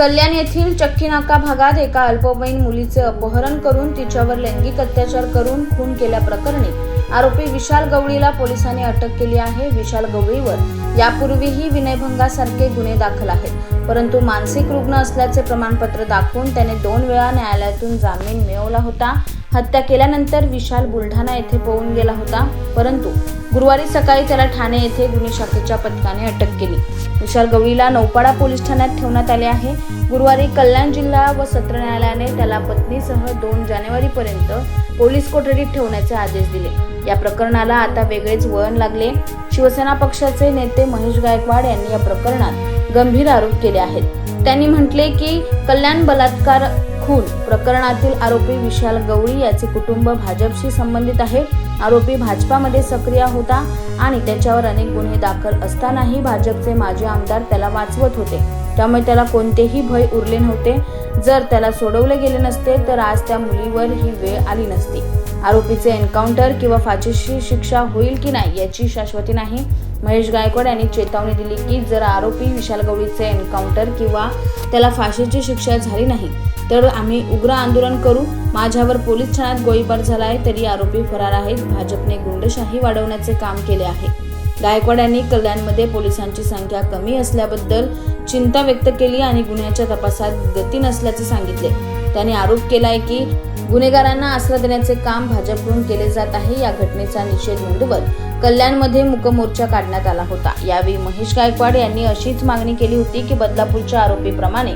कल्याण येथील चक्कीनाका भागात एका अल्पवयीन मुलीचे अपहरण करून तिच्यावर लैंगिक अत्याचार करून खून केल्याप्रकरणी आरोपी विशाल गवळीला पोलिसांनी अटक केली आहे. विशाल गवळीवर यापूर्वीही विनयभंगासारखे गुन्हे दाखल आहेत. परंतु मानसिक रुग्ण असल्याचे प्रमाणपत्र दाखवून त्याने दोन वेळा न्यायालयातून जामीन मिळवला होता. हत्या केल्यानंतर विशाल बुलढाणा येथे पळून गेला होता. परंतु गुरुवारी सकाळी त्याला ठाणे येथे गुन्हे शाखेच्या पथकाने अटक केली. विशाल गवळीला नौपाडा पोलीस ठाण्यात ठेवण्यात आले आहे. गुरुवारी कल्याण जिल्हा व सत्र न्यायालयाने त्याला पत्नीसह दोन जानेवारीपर्यंत पोलीस कोठडीत ठेवण्याचे आदेश दिले. या प्रकरणाला आता वेगळेच वळण लागले. शिवसेना पक्षाचे नेते महेश गायकवाड यांनी या प्रकरणात गंभीर आरोप केले आहेत. त्यांनी म्हटले की कल्याण बलात्कार खून प्रकरणातील आरोपी विशाल गवळी याचे कुटुंब भाजपशी संबंधित आहे. आरोपी भाजपामध्ये सक्रिय होता आणि त्याच्यावर अनेक गुन्हे दाखल असतानाही भाजपचे माजी आमदार त्याला वाचवत होते. त्यामुळे त्याला कोणतेही भय उरले नव्हते. जर त्याला सोडवले गेले नसते तर आज त्या मुलीवर ही वेळ आली नसती. आरोपीचे एन्काउंटर किंवा फाशीची शिक्षा होईल की नाही याची शाश्वती नाही. महेश गायकवाड यांनी चेतावणी दिली की जर आरोपी विशाल गवळीचे एन्काउंटर किंवा त्याला फाशीची शिक्षा झाली नाही तर आम्ही उग्र आंदोलन करू. माझ्यावर पोलीस ठाण्यात गोळीबार झाला आहे तरी आरोपी फरार आहेत. भाजपने गुंडशाही वाढवण्याचे काम केले आहे. गायकवाड यांनी कल्याणमध्ये पोलिसांची संख्या कमी असल्याबद्दल चिंता व्यक्त केली आणि गुन्ह्याच्या तपासात गती नसल्याचे सांगितले. त्यांनी आरोप केलाय की गुन्हेगारांना आसरा देण्याचे काम भाजपकडून केले जात आहे. या घटनेचा निषेध नोंदवत कल्याणमध्ये मुकमोर्चा काढण्यात आला होता. यावेळी महेश गायकवाड यांनी अशीच मागणी केली होती की बदलापूरच्या आरोपीप्रमाणे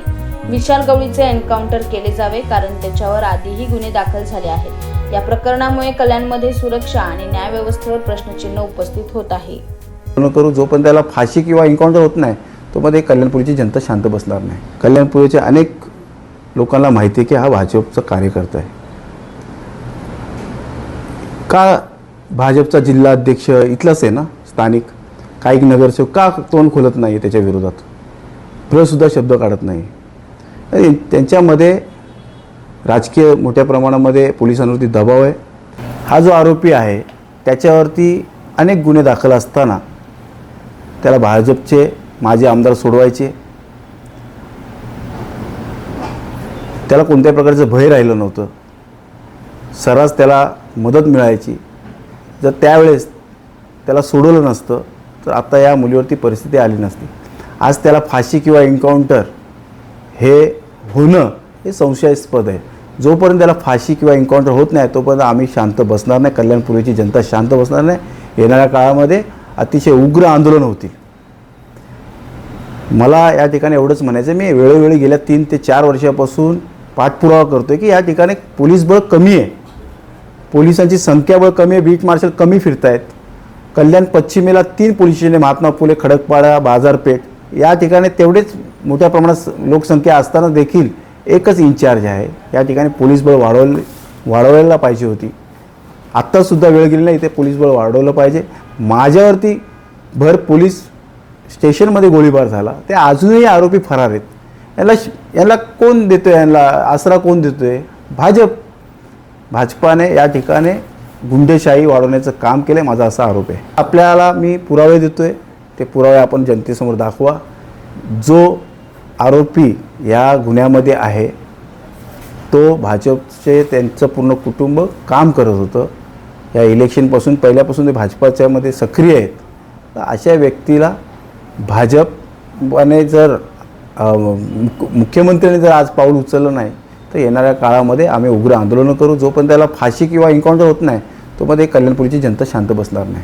विशाल गवळीचे एन्काउंटर केले जावे कारण त्याच्यावर आधीही गुन्हे दाखल झाले आहेत. या प्रकरणामुळे कल्याणमध्ये सुरक्षा आणि न्यायव्यवस्थेवर प्रश्नचिन्ह उपस्थित होत आहे. करू जोपर्यंत त्याला फाशी किंवा एन्काउंटर होत नाही तोपर्यंत एक कल्याणपुरीची जनता शांत बसणार नाही. कल्याणपुरीचे अनेक लोकांना माहिती आहे की हा भाजपचा कार्यकर्ता आहे. का भाजपचा जिल्हाध्यक्ष इथलाच आहे ना स्थानिक? काही नगरसेवक का तोंड खोलत नाही त्याच्या विरोधात? प्रसुद्धा शब्द काढत नाही आणि त्यांच्यामध्ये राजकीय मोठ्या प्रमाणामध्ये पोलिसांवरती दबाव आहे. हा जो आरोपी आहे त्याच्यावरती अनेक गुन्हे दाखल असताना त्याला भाजपचे माजी आमदार सोडवायचे. त्याला कोणत्याही प्रकारचं भय राहिलं नव्हतं. सर्रास त्याला मदत मिळायची. जर त्यावेळेस त्याला सोडवलं नसतं तर आता या मुलीवरती परिस्थिती आली नसती. आज त्याला फाशी किंवा एन्काउंटर हे होणं हे संशयास्पद आहे. जोपर्यंत त्याला फाशी किंवा एन्काउंटर होत नाही तोपर्यंत आम्ही शांत बसणार नाही. कल्याणपूर्वीची जनता शांत बसणार नाही. येणाऱ्या काळामध्ये अतिशय उग्र आंदोलन होतील. मला या ठिकाणी एवढंच म्हणायचं मी वेळोवेळी गेल्या तीन ते चार वर्षापासून पाठपुरावा करतो आहे की या ठिकाणी पोलीस बळ कमी आहे. पोलिसांची संख्याबळ कमी बीट मार्शल कमी फिरत आहेत कल्याण पश्चिमेला तीन पोलीस स्टेशन महात्मा फुले खडकपाडा बाजारपेठ या ठिकाणी तेवढेच मोठ्या प्रमाणात लोकसंख्या असताना देखील एकच इन्चार्ज आहे. या ठिकाणी पोलीस बळ वाढवले वाढवायला पाहिजे होती. आत्तासुद्धा वेळ गेली नाही इथे पोलीस बळ वाढवलं पाहिजे. माझ्यावरती भर पोलीस स्टेशनमध्ये गोळीबार झाला. ते अजूनही आरोपी फरार आहेत. याला याला कोण देतो आहे यांना आसरा कोण देतो आहे भाजप. भाजपाने या ठिकाणी गुंडेशाही वाढवण्याचं काम केलं आहे माझा असा आरोप आहे. आपल्याला मी पुरावे देतो आहे ते पुरावे आपण जनतेसमोर दाखवा. जो आरोपी या गुन्ह्यामध्ये आहे तो भाजपचे त्यांचं पूर्ण कुटुंब काम करत होतं. या इलेक्शनपासून पहिल्यापासून ते भाजपाच्यामध्ये सक्रिय आहेत. तर अशा व्यक्तीला भाजपने जर मुख्यमंत्र्यांनी जर आज पाऊल उचललं नाही तर येणाऱ्या काळामध्ये आम्ही उग्र आंदोलनं करू. जोपर्यंत त्याला फाशी किंवा एन्काउंटर होत नाही तोपर्यंत कल्याणपुरीची जनता शांत बसणार नाही.